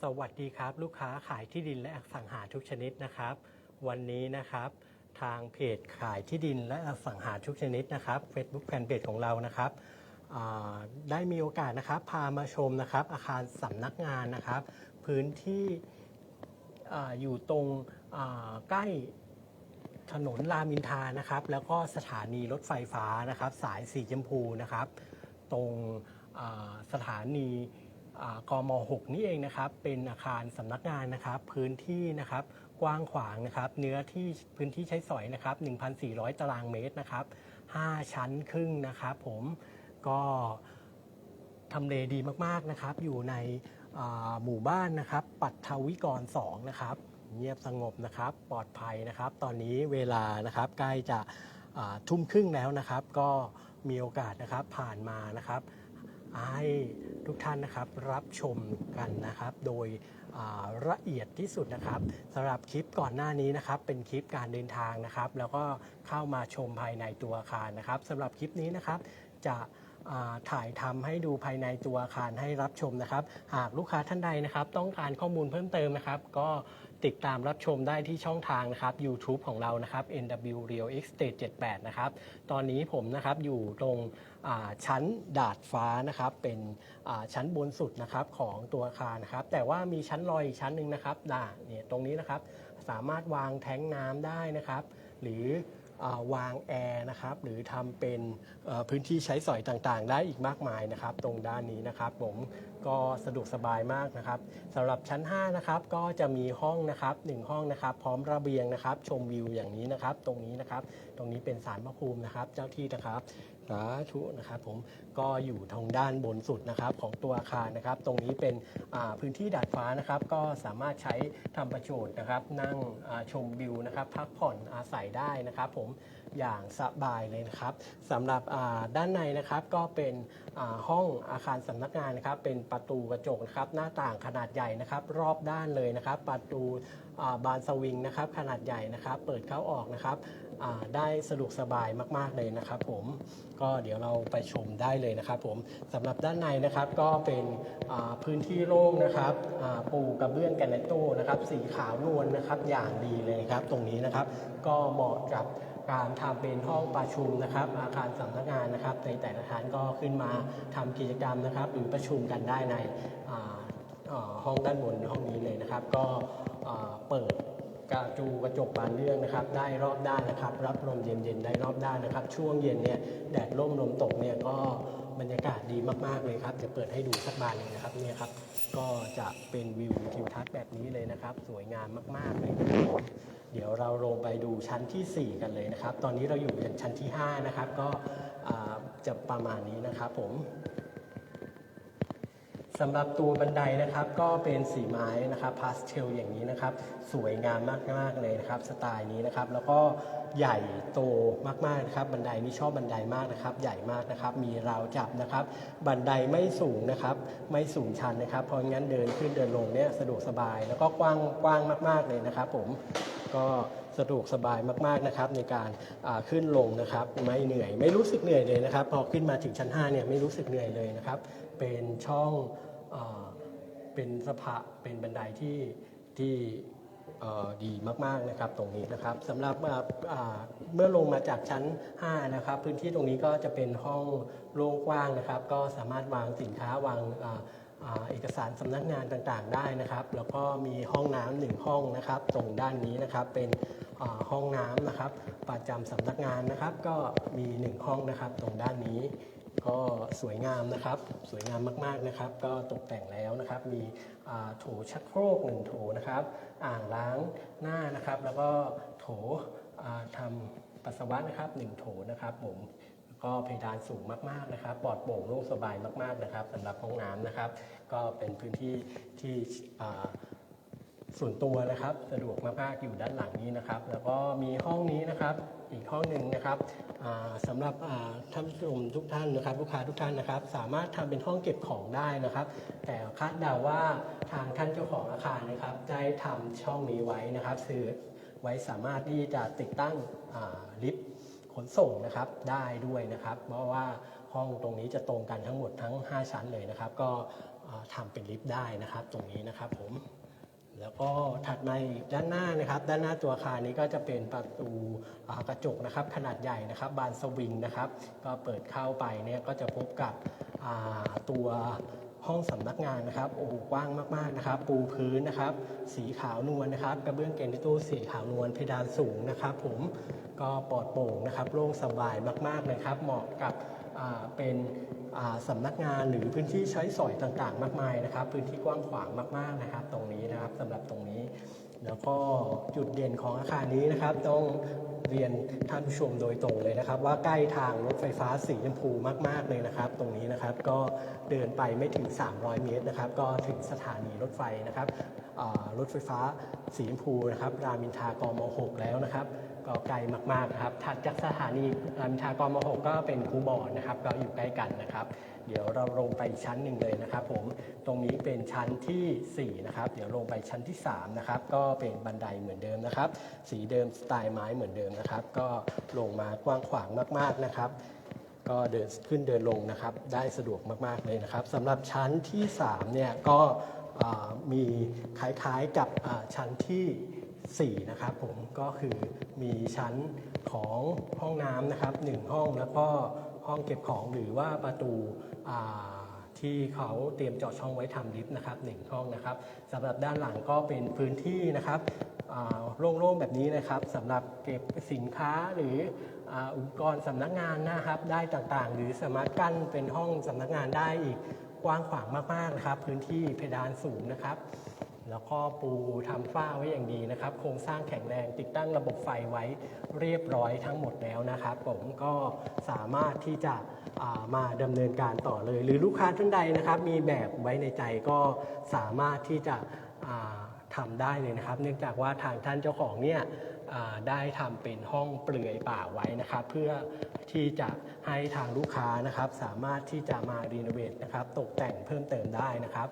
สวัสดีครับ ลูกค้าขายที่ดินและอสังหาทุกชนิดนะครับ วันนี้นะครับ ทางเพจขายที่ดินและอสังหาทุกชนิดนะครับ Facebook Fanpage ของเรานะครับได้มีโอกาสนะครับ พามาชมนะครับ อาคารสำนักงานนะครับ พื้นที่ออยู่ตรงใกล้ถนนรามินทานะครับ แล้วก็สถานีรถไฟฟ้านะครับ สายสีชมพูนะครับ ตรงสถานี กม6นี่เองนะครับเป็นอาคารสำนักงานนะครับพื้นที่นะครับกว้างขวางนะครับเนื้อที่พื้นที่ใช้สอยนะครับ1,400 ตารางเมตรนะครับ5ชั้นครึ่งนะครับผมก็ทำเลดีมากๆนะครับอยู่ในหมู่บ้านนะครับปัทวิกร2นะครับเงียบสงบนะครับปลอดภัยนะครับ ตอนนี้เวลานะครับใกล้จะทุ่มครึ่งแล้วนะครับ ก็มีโอกาสนะครับผ่านมานะครับ ให้ทุกท่านนะครับรับชมกันนะครับ โดยละเอียดที่สุดนะครับสำหรับคลิปก่อนหน้านี้นะครับ เป็นคลิปการเดินทางนะครับ แล้วก็เข้ามาชมภายในตัวอาคารนะครับสำหรับคลิปนี้นะครับจะ ถ่ายทำให้ดูภายในตัวอาคารให้รับชมนะครับ หากลูกค้าท่านใดนะครับ ต้องการข้อมูลเพิ่มเติมนะครับ ก็ติดตามรับชมได้ที่ช่องทางนะครับ YouTube ของเรานะครับ NW Real Estate 78 นะครับ ตอนนี้ผมนะครับอยู่ตรงชั้นดาดฟ้านะครับ เป็นชั้นบนสุดนะครับของตัวอาคารนะครับ แต่ว่ามีชั้นลอยอีกชั้นหนึ่งนะครับด่าเนี่ยตรงนี้นะครับ สามารถวางแท้งน้ำได้นะครับ หรือ วางแอร์นะครับหรือทำเป็นพื้นที่ใช้สอยต่างๆ ได้อีกมากมายนะครับ ตรงด้านนี้นะครับ ผมก็สะดวกสบายมากนะครับสำหรับชั้น 5 นะครับ ก็จะมีห้องนะครับหนึ่งห้องนะครับ พร้อมระเบียงนะครับ ชมวิวอย่างนี้นะครับ ตรงนี้นะครับ ตรงนี้เป็นสารพระภูมินะครับ เจ้าที่นะครับ สาธุนะครับผมก็อยู่ทางด้านบนสุดนะครับของตัวอาคารนะครับ ตรงนี้เป็นพื้นที่ดาดฟ้านะครับ ก็สามารถใช้ทำประโยชน์นะครับ นั่งชมวิวนะครับ พักผ่อนอาศัยได้นะครับผม อย่างสบายเลยนะครับสำหรับด้านในนะครับก็เป็นห้องอาคารสำนักงานนะครับ เป็นประตูกระจกนะครับหน้าต่างขนาดใหญ่นะครับ รอบด้านเลยนะครับ ประตูบานสวิงนะครับ ขนาดใหญ่นะครับ เปิดเข้าออกนะครับได้สะดวกสบายมาก ๆ เลยนะครับผมก็เดี๋ยวเราไปชมได้เลยนะครับผมสำหรับด้านในนะครับก็เป็นพื้นที่โล่งนะครับปูกระเบื้องแกรนโต้นะครับ สีขาวนวลนะครับ อย่างดีเลยครับ ตรงนี้นะครับ ก็เหมาะกับ การทำเป็นห้องประชุมนะครับ อาคารสำนักงานนะครับ ในแต่ละท่านก็ขึ้นมาทำกิจกรรมนะครับ หรือประชุมกันได้ในห้องด้านบนห้องนี้เลยนะครับ ก็เปิดกระจูกระจกบานเรื่องนะครับ ได้รอบด้านนะครับ รับลมเย็นๆได้รอบด้านนะครับ ช่วงเย็นเนี่ยแดดร่มลมตกเนี่ยก็บรรยากาศดีมากๆเลยครับจะเปิดให้ดูสักบานหนึ่งนะครับเนี่ยครับ ก็จะเป็นวิวทิวทัศน์แบบนี้เลยนะครับ สวยงามมากๆเลยนะครับ เดี๋ยวเราลงไปดูชั้นทีสี่ 4 กันเลยนะครับ ตอนนี้เราอยู่ชั้นที่ 5 นะครับ ก็จะประมาณนี้นะครับผมสำหรับตัวบันไดนะครับก็เป็นสีไม้นะครับพาสเทลอย่างนี้นะครับ สวยงามมากๆเลยนะครับ สไตล์นี้นะครับ แล้วก็ใหญ่โตมากๆนะครับ บันไดนี้ชอบบันไดมากนะครับ ใหญ่มากนะครับ มีราวจับนะครับ บันไดไม่สูงนะครับ ไม่สูงชันนะครับ เพราะงั้นเดินขึ้นเดินลงเนี่ยสะดวกสบาย แล้วก็กว้างกว้างมาก ๆเลยนะครับ ผม ก็สะดวกสบายมากๆนะครับในการขึ้นลงนะครับไม่เหนื่อย ไม่รู้สึกเหนื่อยเลยนะครับ พอขึ้นมาถึงชั้น5เนี่ยไม่รู้สึกเหนื่อยเลยนะครับ เป็นช่องเอ่อเป็นสะพะเป็นบันไดที่ที่ดีมากๆนะครับตรงนี้นะครับสำหรับเมื่อลงมาจากชั้น 5 นะครับ พื้นที่ตรงนี้ก็จะเป็นห้องโล่งกว้างนะครับ ก็สามารถวางสินค้าวางอ เอกสารสำนักงานต่างๆได้นะครับ แล้วก็มีห้องน้ำหนึ่งห้องนะครับ ตรงด้านนี้นะครับเป็นห้องน้ำนะครับ ประจำสำนักงานนะครับ ก็มีหนึ่งห้องนะครับ ตรงด้านนี้ก็สวยงามนะครับ สวยงามมากๆนะครับ ก็ตกแต่งแล้วนะครับ มีโถชักโครกหนึ่งโถนะครับ อ่างล้างหน้านะครับ แล้วก็โถทำปัสสาวะนะครับหนึ่งโถนะครับผม ก็เพดานสูงมากๆนะครับปลอดโปร่งโล่งสบายมากๆนะครับสำหรับห้องน้ำนะครับ ก็เป็นพื้นที่ที่ส่วนตัวนะครับสะดวกมากๆอยู่ด้านหลังนี้นะครับ แล้วก็มีห้องนี้นะครับอีกห้องหนึ่งนะครับอ่าสำหรับท่านผู้ชมทุกท่านนะครับ ลูกค้าทุกท่านนะครับ สามารถทำเป็นห้องเก็บของได้นะครับ แต่คาดเดาว่าทางท่านเจ้าของอาคารนะครับได้ทำช่องนี้ไว้นะครับคือไว้สามารถที่จะติดตั้งลิฟต์ ขนส่งนะครับได้ด้วยนะครับ เพราะว่าห้องตรงนี้จะตรงกันทั้งหมดทั้ง 5 ชั้นเลยนะครับ ก็ทำเป็นลิฟต์ได้นะครับ ตรงนี้นะครับผมแล้วก็ถัดมาอีกด้านหน้านะครับ ด้านหน้าตัวอาคารนี้ก็จะเป็นประตูกระจกนะครับ ขนาดใหญ่นะครับ บานสวิงนะครับ ก็เปิดเข้าไปเนี่ยก็จะพบกับตัว ห้องสำนักงานนะครับโอ้โหกว้างมากๆนะครับ ปูพื้นนะครับ สีขาวนวลนะครับกระเบื้องเกนิโต้สีขาวนวลเพดานสูงนะครับ ผมก็ปลอดโปร่งนะครับโล่งสบายมากๆเลยครับ เหมาะกับเป็นอ่าสำนักงานหรือพื้นที่ใช้สอยต่างๆ มากมายนะครับ พื้นที่กว้างขวางมากๆนะครับ ตรงนี้นะครับสำหรับตรงนี้ แล้วก็จุดเด่นของอาคารนี้นะครับ ต้องเรียนท่านผู้ชมโดยตรงเลยนะครับ ว่าใกล้ทางรถไฟฟ้าสีชมพูมาก ๆ เลยนะครับ ตรงนี้นะครับก็เดินไปไม่ถึง 300 เมตรนะครับ ก็ถึงสถานีรถไฟนะครับรถไฟฟ้าสีชมพูนะครับ รามินทากม 6 แล้วนะครับ ก็ไกลมากๆนะครับ ถัดจากสถานีรามอินทรากม6 ก็เป็นคูบอนนะครับก็อยู่ใกล้กันนะครับ เดี๋ยวเราลงไปชั้นหนึ่งเลยนะครับ ผม ตรงนี้เป็นชั้นทีสี่ 4 นะครับ เดี๋ยวลงไปชั้นที่ 3 นะครับ ก็เป็นบันไดเหมือนเดิมนะครับ สีเดิมสไตล์ไม้เหมือนเดิมนะครับ ก็ลงมากว้างขวางมากๆนะครับก็เดินขึ้นเดินลงนะครับ ได้สะดวกมาก ๆ เลยนะครับสำหรับชั้นที่3เนี่ยก็มีคล้ายๆกับชั้นที่ 4 นะครับผมก็คือมีชั้นของห้องน้ำนะครับ 1 ห้องแล้วก็ห้องเก็บของหรือว่าประตูที่เขาเตรียมเจาะช่องไว้ทำลิฟต์นะครับหนึ่งห้องนะครับสำหรับด้านหลังก็เป็นพื้นที่นะครับโล่งๆแบบนี้นะครับสำหรับเก็บสินค้าหรืออุปกรณ์สำนักงานนะครับ ได้ต่างๆ หรือสามารถกั้นเป็นห้องสำนักงานได้อีกกว้างขวางมากๆนะครับ พื้นที่เพดานสูงนะครับ แล้วก็ปูทำฝ้าไว้อย่างดีนะครับ โครงสร้างแข็งแรงติดตั้งระบบไฟไว้เรียบร้อยทั้งหมดแล้วนะครับ ผมก็สามารถที่จะามาดำเนินการต่อเลย หรือลูกค้าท่านใดนะครับ มีแบบไว้ในใจก็สามารถที่จะอ่าทำได้เลยนะครับ เนื่องจากว่าทางท่านเจ้าของเนี่ยได้ทำเป็นห้องเปลือยเปล่าไว้นะครับ เพื่อที่จะให้ทางลูกค้านะครับ สามารถที่จะมารีโนเวทนะครับ ตกแต่งเพิ่มเติมได้นะครับ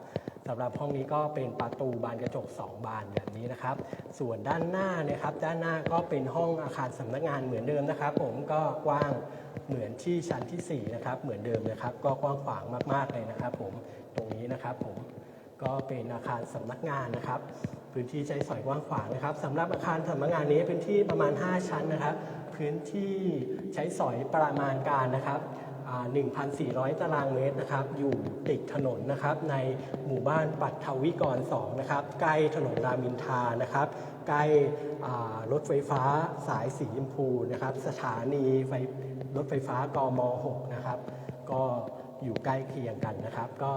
สำหรับห้องนี้ก็เป็นประตูบานกระจก 2 บานแบบนี้นะครับ ส่วนด้านหน้านี่ยครับด้านหน้าก็เป็นห้องอาคารสำนักงานเหมือนเดิมนะครับ ผมก็กว้างเหมือนที่ชั้นทีสี่4นะครับเหมือนเดิมนะครับ ก็กว้างขวางมากๆเลยนะครับ ผมตรงนี้นะครับ ผมก็เป็นอาคารสำนักงานนะครับ พื้นที่ใช้สอยกว้างขวางนะครับสำหรับอาคารสำนักงานนี้พื้นที่ประมาณ 5 ชั้นนะครับ พื้นที่ใช้สอยประมาณการนะครับ 1,400 ตารางเมตรนะครับ อยู่ติดถนนนะครับ ในหมู่บ้านปัทวิกร 2 นะครับ ใกล้ถนนรามินทานะครับ ใกล้รถไฟฟ้าสายสีชมพูนะครับ สถานีไฟรถไฟฟ้ากม 6 นะครับ ก็อยู่ใกล้เคียงกันนะครับ ก็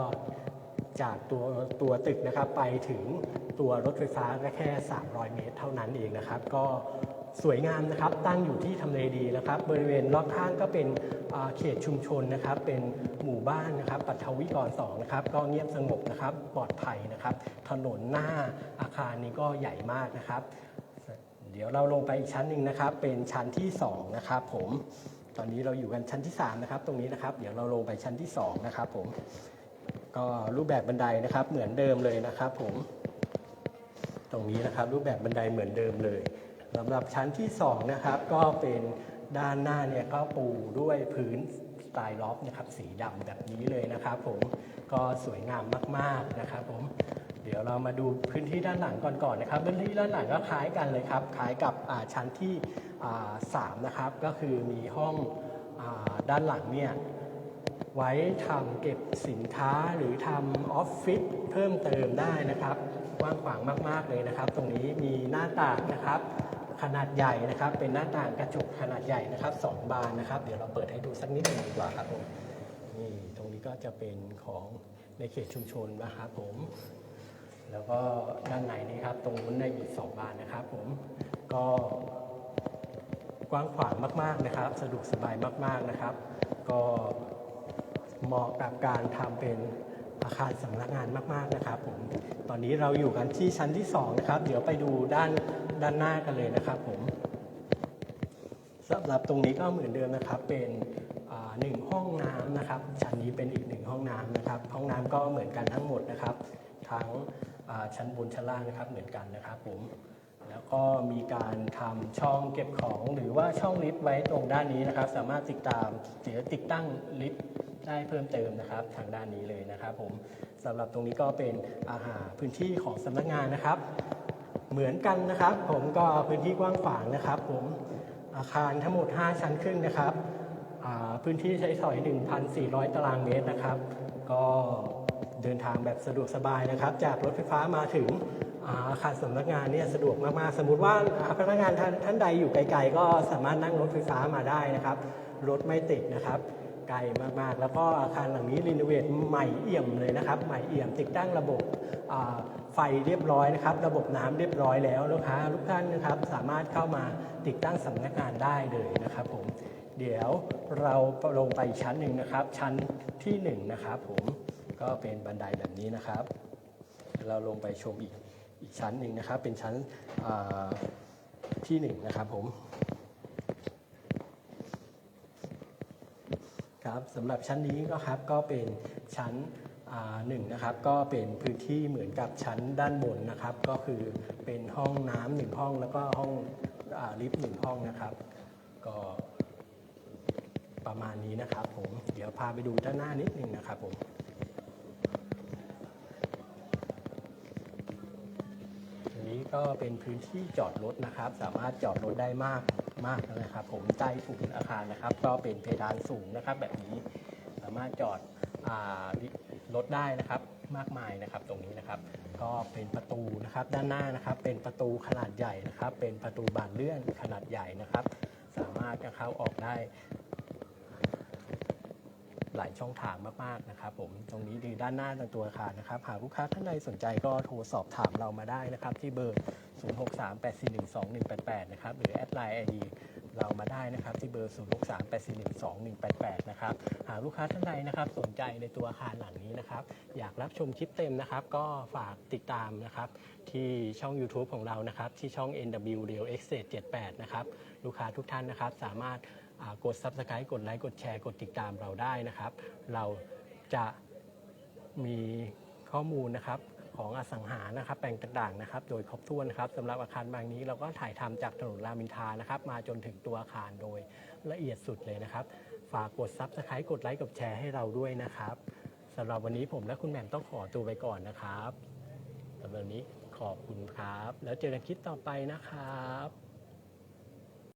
จากตัวตัวตึกนะครับไปถึงตัวรถไฟฟ้าก็แค่ 300 เมตร เท่านั้นเองนะครับ ก็ สวยงามนะครับตั้งอยู่ที่ทำเลดีนะครับ บริเวณรอบข้างก็เป็นเขตชุมชนนะครับ เป็นหมู่บ้านนะครับ ปัทวิกร2นะครับ ก็เงียบสงบนะครับ ปลอดภัยนะครับ ถนนหน้าอาคารนี้ก็ใหญ่มากนะครับ เดี๋ยวเราลงไปอีกชั้นหนึ่งนะครับ เป็นชั้นที่2นะครับผม ตอนนี้เราอยู่กันชั้นที่3นะครับ ตรงนี้นะครับ เดี๋ยวเราลงไปชั้นที่2นะครับผม ก็รูปแบบบันไดนะครับ เหมือนเดิมเลยนะครับ ผม ตรงนี้นะครับรูปแบบบันไดเหมือนเดิมเลย สำหรับชั้นที่2นะครับก็เป็นด้านหน้าเนี่ยก็ปูด้วยพื้นสไตล์ล็อบนะครับสีดำแบบนี้เลยนะครับผมก็สวยงามมากๆนะครับผมเดี๋ยวเรามาดูพื้นที่ด้านหลังก่อนๆนนะครับพื้นที่ด้านหลังก็คล้ายกันเลยครับคล้ายกับชั้นที่อ่าสามนะครับก็คือมีห้องอด้านหลังเนี่ยไว้ทำเก็บสินค้าหรือทำออฟฟิศเพิ่มเติมได้นะครับกว้างขวางมากๆเลยนะครับ ตรงนี้มีหน้าต่างนะครับ ขนาดใหญ่นะครับ เป็นหน้าต่างกระจกขนาดใหญ่นะครับสองบานนะครับ เดี๋ยวเราเปิดให้ดูสักนิดหนึ่งดีกว่าครับผมนี่ตรงนี้ก็จะเป็นของในเขตชุมชนนะครับผม แล้วก็ด้านในนี้ครับ ตรงนู้นในอีกสองบานนะครับ ผมก็กว้างขวางมาก ๆนะครับ สะดวกสบายมาก ๆนะครับ ก็เหมาะกับการทำเป็น อาคารสำนักงานมากๆนะครับผมตอนนี้เราอยู่กันที่ชั้นที่2นะครับเดี๋ยวไปดูด้านด้านหน้ากันเลยนะครับผมสำหรับตรงนี้ก็เหมือนเดิมนะครับเป็นหนึ่งห้องน้ำนะครับ ชั้นนี้เป็นอีกหนึ่งห้องน้ำนะครับ ห้องน้ำก็เหมือนกันทั้งหมดนะครับ ทั้งชั้นบนชั้นล่างนะครับเหมือนกันนะครับผมแล้วก็มีการทำช่องเก็บของหรือว่าช่องลิฟต์ไว้ตรงด้านนี้นะครับ สามารถติดตามเดี๋ยวติดตั้งลิฟต์ ได้เพิ่มเติมนะครับทางด้านนี้เลยนะครับผมสำหรับตรงนี้ก็เป็นอาหารพื้นที่ของสำนักงานนะครับ เหมือนกันนะครับ ผมก็พื้นที่กว้างขวางนะครับ ผมอาคารทั้งหมด 5 ชั้นครึ่งนะครับพื้นที่ใช้สอย 1,400 ตารางเมตรนะครับ ก็เดินทางแบบสะดวกสบายนะครับ จากรถไฟฟ้ามาถึงอาคารสำนักงานเนี่ยสะดวกมาก ๆ สมมติว่าพนักงานท่านใดอยู่ไกล ๆ ก็สามารถนั่งรถไฟฟ้ามาได้นะครับ รถไม่ติดนะครับ ไกลมากๆ แล้วก็อาคารหลังนี้รีโนเวทใหม่เอี่ยมเลยนะครับ ใหม่เอี่ยมติดตั้งระบบไฟเรียบร้อยนะครับ ระบบน้ำเรียบร้อยแล้วลูกค้าทุกท่านนะครับสามารถเข้ามาติดตั้งสำนักงานได้เลยนะครับผมเดี๋ยวเราลงไปชั้นหนึ่งนะครับ ชั้นที่หนึ่งนะครับผมก็เป็นบันไดแบบนี้นะครับ เราลงไปชมอีกอีกชั้นหนึ่งนะครับ เป็นชั้นที่หนึ่งนะครับผม ครับสำหรับชั้นนี้ก็ครับก็เป็นชั้นหนึ่งนะครับก็เป็นพื้นที่เหมือนกับชั้นด้านบนนะครับ ก็คือเป็นห้องน้ำหนึ่งห้องแล้วก็ห้องอลิฟต์หนึ่งห้องนะครับ ก็ประมาณนี้นะครับผมเดี๋ยวพาไปดูด้านหน้านิดนึงนะครับผมนี้ก็เป็นพื้นที่จอดรถนะครับ สามารถจอดรถได้มาก มากนะครับ ผมใต้ถุนอาคารนะครับ ก็เป็นเพดานสูงนะครับ แบบนี้สามารถจอดรถได้นะครับมากมายนะครับตรงนี้นะครับ ก็เป็นประตูนะครับด้านหน้านะครับเป็นประตูขนาดใหญ่นะครับ เป็นประตูบานเลื่อนขนาดใหญ่นะครับ สามารถจะเข้าออกได้ หลายช่องทางมากๆนะครับ ผมตรงนี้ดีด้านหน้าตัวอาคารนะครับ หากลูกค้าท่านใดสนใจก็โทรสอบถามเรามาได้นะครับ ที่เบอร์ 0638412188 นะครับ หรือแอดไลน์ ID เรามาได้นะครับ ที่เบอร์ 0638412188 นะครับ หากลูกค้าท่านใดนะครับ สนใจในตัวอาคารหลังนี้นะครับ อยากรับชมคลิปเต็มนะครับ ก็ฝากติดตามนะครับ ที่ช่อง YouTube ของเรานะครับ ที่ช่อง NW Real Estate 78 นะครับ ลูกค้าทุกท่านนะครับ สามารถกด Subscribe กดไลค์กดแชร์กดติดตามเราได้นะครับ เราจะมีข้อมูลนะครับ ของอสังหานะครับแปลงต่างๆนะครับ โดยครบถ้วนนะครับสำหรับอาคารบางนี้เราก็ถ่ายทำจากถนนรามอินทรานะครับ มาจนถึงตัวอาคารโดยละเอียดสุดเลยนะครับ ฝากกดซับสไครต์กดไลค์กดแชร์ให้เราด้วยนะครับสำหรับวันนี้ผมและคุณแหม่มต้องขอตัวไปก่อนนะครับสำหรับวันนี้ขอบคุณครับ แล้วเจอกันคลิปต่อไปนะครับ